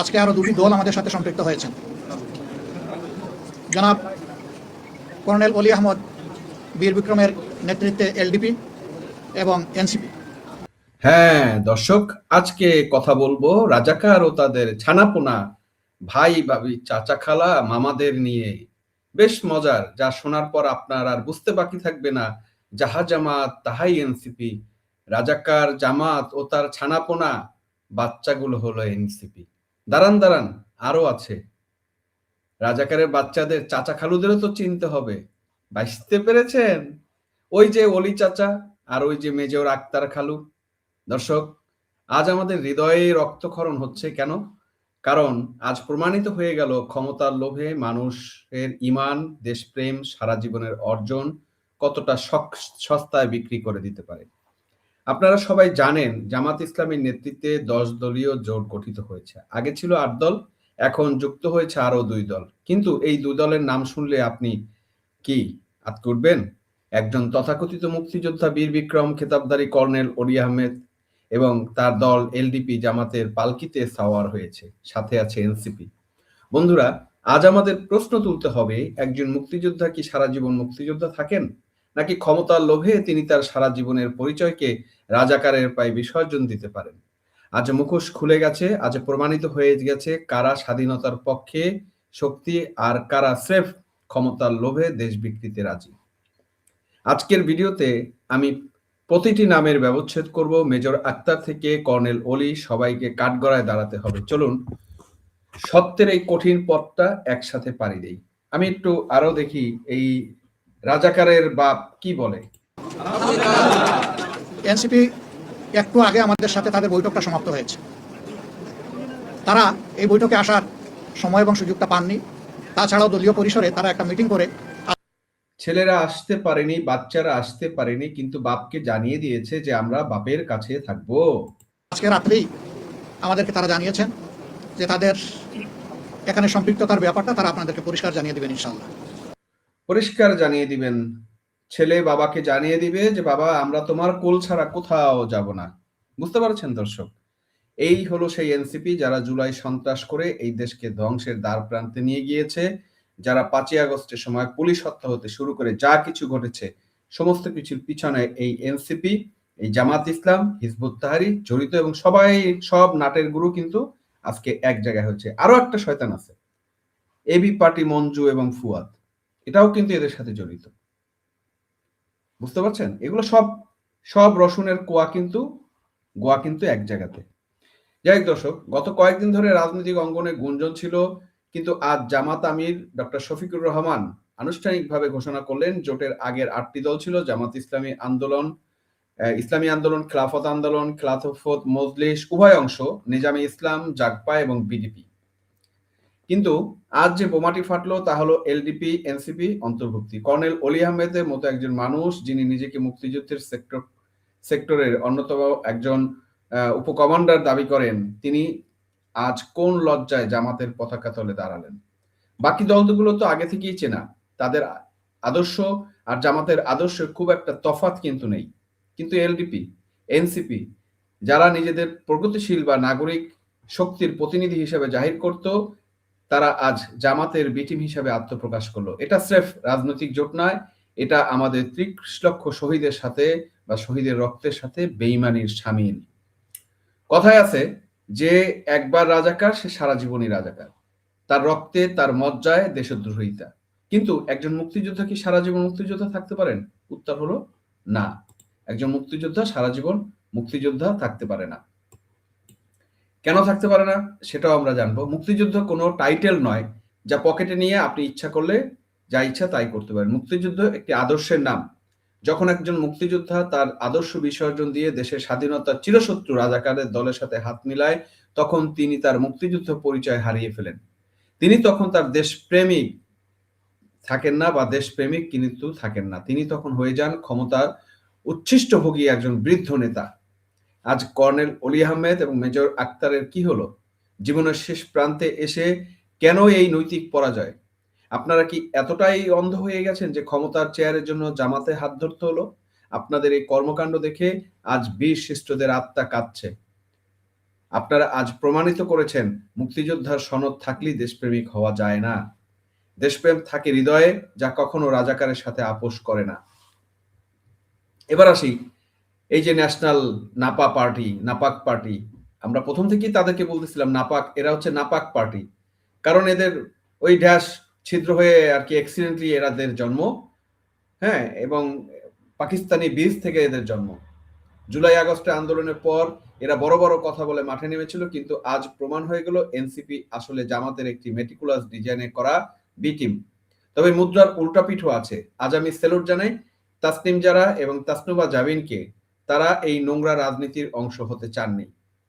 আজকে আরও দুটি দল আমাদের সাথে সম্পৃক্ত হয়েছেন জনাব কর্নেল অলি আহমদ, বীর বিক্রমের নেতৃত্বে এলডিপি এবং এনসিপি। হ্যাঁ দর্শক, আজকে কথা বলব রাজাকার ও তাদের ছানাপোনা ভাই, ভাবি, চাচা, খালা, মামাদের নিয়ে। বেশ মজার, যা শোনার পর আপনার আর বুঝতে বাকি থাকবে না, যাহা জামাত, তাহাই এনসিপি। রাজাকার জামাত ও তার ছানাপোনা, বাচ্চাগুলো হলো এনসিপি। দাঁড়ান দাঁড়ান, আরও আছে। রাজাকারের বাচ্চাদের চাচা খালুদেরও তো চিনতে হবে। বাঁচতে পেরেছেন? ওই যে অলি চাচা আর ওই যে মেজর আক্তার খালু। দর্শক, আজ আমাদের হৃদয়ে রক্তক্ষরণ হচ্ছে কেন? কারণ আজ প্রমাণিত হয়ে গেল ক্ষমতার লোভে মানুষের ইমান, দেশপ্রেম, সারা জীবনের অর্জন কতটা সস্তায় বিক্রি করে দিতে পারে। আপনারা সবাই জানেন জামাত ইসলামের নেতৃত্বে দশ দলীয় জোট গঠিত হয়েছে। আগে ছিল আট দল, এখন যুক্ত হয়েছে আরও দুই দল। কিন্তু এই দুই দলের নাম শুনলে আপনি কি আত করবেন? একজন তথাকথিত মুক্তিযোদ্ধা বীর বিক্রম, খেতাবদারী কর্নেল অলি আহমেদ এবং তার দল এলডিপি জামাতের পালকিতে সাওয়ার হয়েছে, সাথে আছে এনসিপি। বন্ধুরা, আজ আমাদের প্রশ্ন তুলতে হবে, একজন মুক্তিযোদ্ধা কি সারা জীবন মুক্তিযোদ্ধা থাকেন? নাকি ক্ষমতার লোভে তিনি তার সারা জীবনের পরিচয়কে রাজাকারের পায়ে বিসর্জন দিতে পারেন? আজ মুখোশ খুলে গেছে, আজ প্রমাণিত হয়ে গেছে কারা স্বাধীনতার পক্ষে শক্তি আর কারা স্রেফ ক্ষমতার লোভে দেশ বিক্রিতে রাজি। আজকের ভিডিওতে আমি প্রতিটি নামের ব্যবচ্ছেদ করব। মেজর আক্তার থেকে কর্নেল অলি সবাইকে কাঠগড়ায় দাঁড়াতে হবে। চলুন, সত্যের এই কঠিন পথটা একসাথে পাড়ি দেই। আমি একটু আরও দেখি এই রাজাকারের বাপ কি বলে? এনসিপি একটু আগে আমাদের সাথে তাদের বৈঠকটা সমাপ্ত হয়েছে। তারা এই বৈঠকে আসার সময় এবং সুযোগটা পাননি। তাছাড়াও দলীয় পরিসরে তারা একটা মিটিং করে ছেলেরা আসতে পারেনি বাচ্চারা আসতে পারেনি কিন্তু বাপকে জানিয়ে দিয়েছে যে আমরা বাপের কাছে থাকব। আজকে রাত্রেই আমাদেরকে তারা জানিয়েছেন যে তাদের এখানে সম্পৃক্ততার ব্যাপারটা তারা আপনাদেরকে পরিষ্কার জানিয়ে দেবেন ইনশাল্লাহ পরিষ্কার জানিয়ে দিবেন। ছেলে বাবাকে জানিয়ে দিবে যে, বাবা, আমরা তোমার কোল ছাড়া কোথাও যাব না। বুঝতে পারছেন দর্শক? এই হলো সেই এনসিপি যারা জুলাই সন্ত্রাস করে এই দেশকে ধ্বংসের দ্বার প্রান্তে নিয়ে গিয়েছে। যারা পাঁচই আগস্টের সময় পুলিশ হত্যা হতে শুরু করে যা কিছু ঘটেছে, সমস্ত কিছুর পিছনে এই এনসিপি, এই জামাত ইসলাম, হিজবুত তাহারি জড়িত এবং সবাই, সব নাটের গুরু কিন্তু আজকে এক জায়গায় হচ্ছে। আরও একটা শয়তান আছে। এবি পার্টি মঞ্জু এবং ফুয়াদ। এটাও কিন্তু এদের সাথে জড়িত। বুঝতে পারছেন? এগুলো সব সব রসুনের কোয়া কিন্তু, গোয়া কিন্তু এক জায়গাতে। যাই হোক দর্শক, গত কয়েকদিন ধরে রাজনৈতিক অঙ্গনে গুঞ্জন ছিল, কিন্তু আজ জামাত আমির ডক্টর শফিকুর রহমান আনুষ্ঠানিকভাবে ঘোষণা করলেন, জোটের আগের আটটি দল ছিল, জামাত ইসলামী আন্দোলন ইসলামী আন্দোলন, খেলাফত আন্দোলন, খেলাফত, মজলিস, উভয় অংশ, নিজামী ইসলাম, জাগপা এবং বিডিপি। কিন্তু আজ যে বোমাটি ফাটলো তা হলো এলডিপি, এনসিপি অন্তর্ভুক্তি। কর্নেল অলি আহমেদের মতো একজন মানুষ যিনি নিজেকে মুক্তিযুদ্ধের সেক্টর, সেক্টরের অন্যতম একজন উপকমান্ডার দাবি করেন, তিনি আজ কোন লজ্জায় জামাতের পতাকা তলে দাঁড়ালেন? বাকি দলগুলো তো আগে থেকেই চেনা। তাদের আদর্শ আর জামাতের আদর্শ খুব একটা তফাৎ কিন্তু নেই। কিন্তু এলডিপি, এনসিপি যারা নিজেদের প্রগতিশীল বা নাগরিক শক্তির প্রতিনিধি হিসেবে জাহির করত তারা আজ জামাতের বিটিম হিসাবে আত্মপ্রকাশ করল। এটা স্রেফ রাজনৈতিক জোট নয়, এটা আমাদের ত্রিশ লক্ষ শহীদের সাথে বা শহীদের রক্তের সাথে বেইমানির সামিল। কথায় আছে যে একবার রাজাকার, সে সারা জীবনই রাজাকার। তার রক্তে, তার মজ্জায় দেশদ্রোহিতা। কিন্তু একজন মুক্তিযোদ্ধা কি সারা জীবন মুক্তিযোদ্ধা থাকতে পারেন? উত্তর হলো না। একজন মুক্তিযোদ্ধা সারা জীবন মুক্তিযোদ্ধা থাকতে পারে না। কেন থাকতে পারে না সেটাও আমরা জানব। মুক্তিযুদ্ধ কোনো টাইটেল নয়, যা পকেটে নিয়ে আপনি ইচ্ছা করলে যা ইচ্ছা তাই করতে পারেন। মুক্তিযুদ্ধ একটি আদর্শের নাম। যখন একজন মুক্তিযোদ্ধা তার আদর্শ বিসর্জন দিয়ে দেশের স্বাধীনতার চিরশত্রু রাজাকারের দলের সাথে হাত মিলায়, তখন তিনি তার মুক্তিযুদ্ধ পরিচয় হারিয়ে ফেলেন। তিনি তখন তার দেশপ্রেমিক থাকেন না বা দেশপ্রেমিক কিন্তু থাকেন না। তিনি তখন হয়ে যান ক্ষমতার উচ্ছিষ্টভোগী একজন বৃদ্ধ নেতা। আজ কর্নেল অলি আহমেদ এবং মেজর আক্তারের কি হলো? জীবনের শেষ প্রান্তে এসে কেন এই নৈতিক পরাজয়? আপনারা কি এতটাই অন্ধ হয়ে গেছেন যে ক্ষমতার চেয়ারের জন্য জামাতে হাত ধরতে হলো? আপনাদের এই কর্মকাণ্ড দেখে আজ বীর শিষ্টদের আত্মা কাঁদছে। আপনারা আজ প্রমাণিত করেছেন মুক্তিযোদ্ধার সনদ থাকলেই দেশপ্রেমিক হওয়া যায় না। দেশপ্রেম থাকে হৃদয়ে, যা কখনো রাজাকারের সাথে আপোষ করে না। এবার আসি এই যে ন্যাশনাল নাপা পার্টি নাপাক পার্টি আমরা প্রথম থেকেই তাদেরকে বলতেছিলাম নাপাক, এরা হচ্ছে নাপাক পার্টি কারণ এদের ওই ড্যাশ ছিদ্র হয়ে আর কি অ্যাক্সিডেন্টলি এরাদের জন্ম হ্যাঁ এবং পাকিস্তানি বীজ থেকে এদের জন্ম। জুলাই আগস্টে আন্দোলনের পর এরা বড় বড় কথা বলে মাঠে নেমেছিল, কিন্তু আজ প্রমাণ হয়ে গেল এনসিপি আসলে জামাতের একটি মেটিকুলাস ডিজাইনে করা বি টিম তবে মুদ্রার উল্টাপিঠও আছে। আজ আমি সেলুট জানাই, তাসনিম যারা এবং তাসনুবা জাবিনকে তারা এই নোংরা রাজনীতির অংশ হতে চাননি।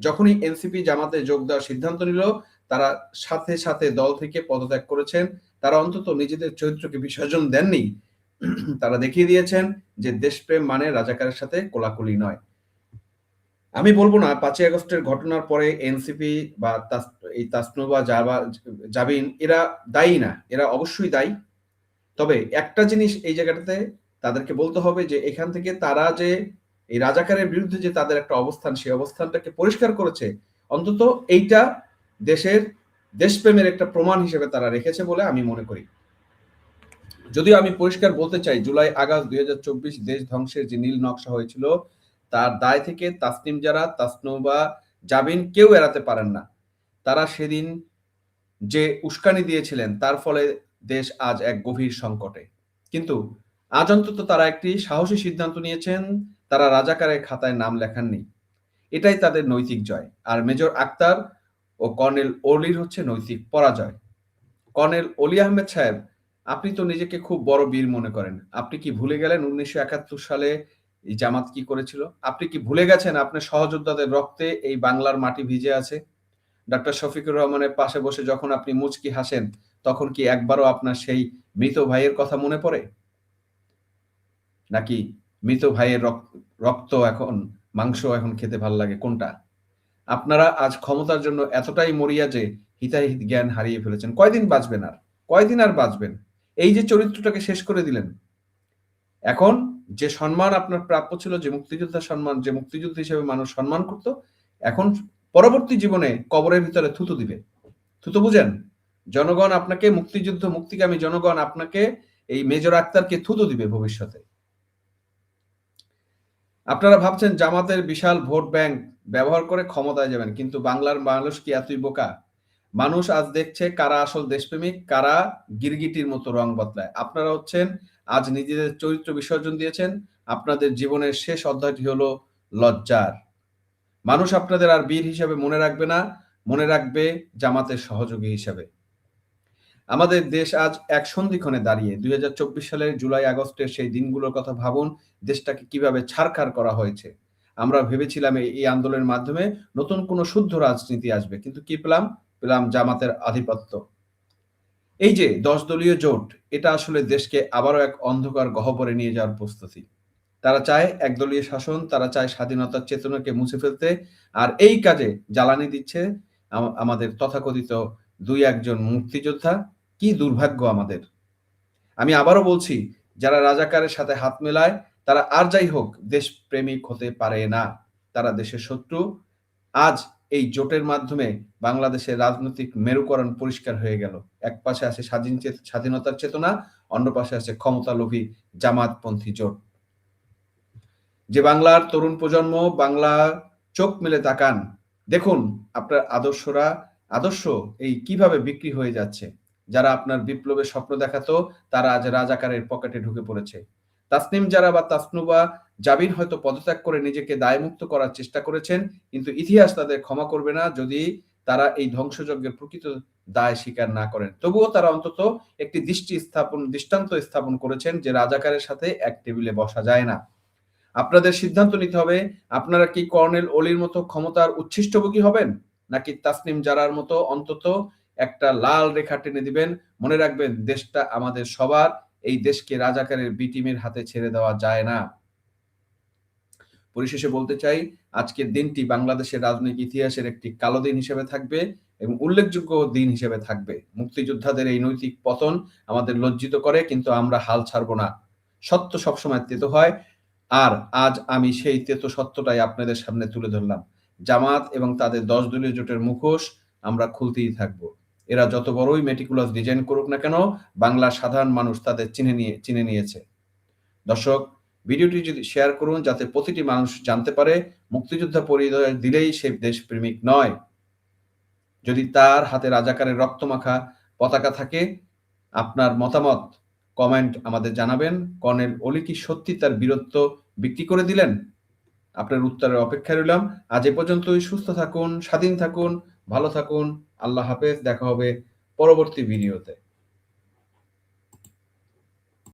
যখনই এনসিপি জামাতে যোগ দেওয়ার সিদ্ধান্ত নিল, তারা সাথে সাথে দল থেকে পদত্যাগ করেছেন। তারা অন্তত নিজেদের চরিত্রকে বিসর্জন দেননি। তারা দেখিয়ে দিয়েছেন যে দেশপ্রেম মানে রাজাকারের সাথে কোলাকুলি নয়। আমি বলব না, পাঁচই আগস্টের ঘটনার পরে এনসিপি বা এই তাসনুবা, জাবা, জাবিন, এরা দায়ী না, এরা অবশ্যই দায়ী। তবে একটা জিনিস এই জায়গাটাতে তাদেরকে বলতে হবে যে, এখান থেকে তারা যে এই রাজাকারের বিরুদ্ধে যে তাদের একটা অবস্থান, সেই অবস্থানটাকে পরিষ্কার করেছে, অন্তত এইটা দেশের দেশপ্রেমের একটা প্রমাণ হিসেবে তারা রেখেছে বলে আমি মনে করি। যদিও আমি পরিষ্কার বলতে চাই, জুলাই, আগস্ট দুই হাজার দেশ ধ্বংসের যে নীল নকশা হয়েছিল, তার দায় থেকে তাসনিম যারা, তাসনুবা, জাবিন কেউ এড়াতে পারেন না। তারা সেদিন যে উস্কানি দিয়েছিলেন, তার ফলে দেশ আজ এক গভীর সংকটে। কিন্তু আজ অন্তত তারা একটি সাহসী সিদ্ধান্ত নিয়েছেন তারা রাজাকারের খাতায় নাম লেখাননি এটাই তাদের নৈতিক জয়। আর মেজর আক্তার ও কর্নেল অলির হচ্ছে নৈতিক পরাজয়। কর্নেল অলি আহমেদ সাহেব, আপনি তো নিজেকে খুব বড় বীর মনে করেন। আপনি কি ভুলে গেলেন উনিশশো একাত্তর সালে এই জামাত কি করেছিল? আপনি কি ভুলে গেছেন আপনার সহযোদ্ধাদের রক্তে এই বাংলার মাটি ভিজে আছে? ডক্টর শফিকুর রহমানের পাশে বসে যখন আপনি মুচকি হাসেন, তখন কি একবারও আপনার সেই মৃত ভাইয়ের কথা মনে পড়ে? নাকি মৃত ভাইয়ের রক- রক্ত এখন, মাংস এখন খেতে ভালো লাগে, কোনটা? আপনারা আজ ক্ষমতার জন্য এতটাই মরিয়া যে হিতাহিত জ্ঞান হারিয়ে ফেলেছেন। কয়দিন বাঁচবেন আর? কয়দিন আর বাঁচবেন? এই যে চরিত্রটাকে শেষ করে দিলেন। এখন যে সম্মান আপনার প্রাপ্য ছিল, যে মুক্তিযোদ্ধার সম্মান, যে মুক্তিযুদ্ধ হিসেবে মানুষ সম্মান করত, এখন পরবর্তী জীবনে কবরের ভিতরে থুতু দিবে। থুতু বুঝেন? জনগণ আপনাকে মুক্তিযুদ্ধ, মুক্তিকামী জনগণ আপনাকে এই মেজর আক্তারকে থুতু দিবে ভবিষ্যতে। আপনারা ভাবছেন জামাতের বিশাল ভোট ব্যাংক ব্যবহার করে ক্ষমতায় যাবেন, কিন্তু বাংলার মানুষ কি এতই বোকা? মানুষ আজ দেখছে কারা আসল দেশপ্রেমিক, কারা গিরগিটির মতো রং বদলায়। আপনারা হচ্ছেন, আজ নিজেদের চরিত্র বিসর্জন দিয়েছেন, আপনাদের জীবনের শেষ অধ্যায়টি হলো লজ্জার। মানুষ আপনাদের আর বীর হিসাবে মনে রাখবে না, মনে রাখবে জামাতের সহযোগী হিসাবে। আমাদের দেশ আজ এক সন্ধিক্ষণে দাঁড়িয়ে। দুই হাজার চব্বিশ সালের জুলাই আগস্টের সেই দিনগুলোর কথা ভাবুন, দেশটাকে কীভাবে ছাড়খাড় করা হয়েছে। আমরা ভেবেছিলাম এই আন্দোলনের মাধ্যমে নতুন কোনো শুদ্ধ রাজনীতি আসবে, কিন্তু কি পেলাম? পেলাম জামাতের আধিপত্য। এই যে দশ দলীয় জোট, এটা আসলে দেশকে আবারও এক অন্ধকার গহ্বরে নিয়ে যাওয়ার প্রস্তুতি। তারা চায় একদলীয় শাসন, তারা চায় স্বাধীনতার চেতনাকে মুছে ফেলতে, আর এই কাজে জ্বালানি দিচ্ছে আমাদের তথাকথিত দুই একজন মুক্তিযোদ্ধা। কি দুর্ভাগ্য আমাদের। আমি আবারও বলছি, যারা রাজাকারের সাথে হাত মেলায়, তারা আর যাই হোক দেশপ্রেমিক হতে পারে না। তারা দেশের শত্রু। আজ এই জোটের মাধ্যমে বাংলাদেশের রাজনৈতিক মেরুকরণ পরিষ্কার হয়ে গেল। এক পাশে আছে স্বাধীন স্বাধীনতার চেতনা, অন্য পাশে আছে ক্ষমতালোভী জামাতপন্থী জোট। যে বাংলার তরুণ প্রজন্ম বাংলা চোখ মেলে তাকান। দেখুন আপনার আদর্শরা, আদর্শ এই কীভাবে বিক্রি হয়ে যাচ্ছে। যারা আপনার বিপ্লবের স্বপ্ন দেখাতো, তারা আজ রাজাকারের পকেটে ঢুকে পড়েছে। তাসনিম যারা বা তাসনুবা জাবিন হয়তো পদত্যাগ করে নিজেকে দায়মুক্ত করার চেষ্টা করেছেন, কিন্তু ইতিহাস তাদের ক্ষমা করবে না যদি তারা এই ধ্বংসযজ্ঞের প্রকৃত দায় স্বীকার না করেন। তবুও তারা অন্তত একটি দৃষ্টি স্থাপন, দৃষ্টান্ত স্থাপন করেছেন যে রাজাকারের সাথে এক টেবিলে বসা যায় না। আপনাদের সিদ্ধান্ত নিতে হবে, আপনারা কি কর্নেল অলির মতো ক্ষমতার উচ্ছিষ্টভোগী হবেন? নাকি তাসনিম জারার মতো অন্তত একটা লাল রেখা টেনে দিবেন। মনে রাখবেন, দেশটা আমাদের সবার। এই দেশকে রাজাকারের বিটিমের হাতে ছেড়ে দেওয়া যায় না। পরিশেষে বলতে চাই, আজকের দিনটি বাংলাদেশের রাজনৈতিক ইতিহাসের একটি কালো দিন হিসেবে থাকবে এবং উল্লেখযোগ্য দিন হিসেবে থাকবে। মুক্তিযোদ্ধাদের এই নৈতিক পতন আমাদের লজ্জিত করে, কিন্তু আমরা হাল ছাড়বো না। সত্য সবসময় তেতো হয়। আর আজ আমি সেই তেতো সত্যটাই আপনাদের সামনে তুলে ধরলাম। জামাত এবং তাদের দশ দলীয় জোটের মুখোশ আমরা খুলতেই থাকব। এরা যত বড়ই মেটিকুলাস ডিজাইন করুক না কেন, বাংলার সাধারণ মানুষ তাদের চিনে নিয়ে, চিনে নিয়েছে। দর্শক, ভিডিওটি যদি শেয়ার করুন, যাতে প্রতিটি মানুষ জানতে পারে, মুক্তিযোদ্ধা পরিচয় দিলেই সে দেশপ্রেমিক নয়। যদি তার হাতে রাজাকারের রক্তমাখা পতাকা থাকে, আপনার মতামত কমেন্ট আমাদের জানাবেন। কর্নেল অলি কি সত্যি তার বীরত্ব বিক্রি করে দিলেন? আপনার উত্তরের অপেক্ষায় রইলাম। আজ এ পর্যন্তই, সুস্থ থাকুন, স্বাধীন থাকুন। ভালো থাকুন আল্লাহ হাফেজ দেখা হবে পরবর্তী ভিডিওতে।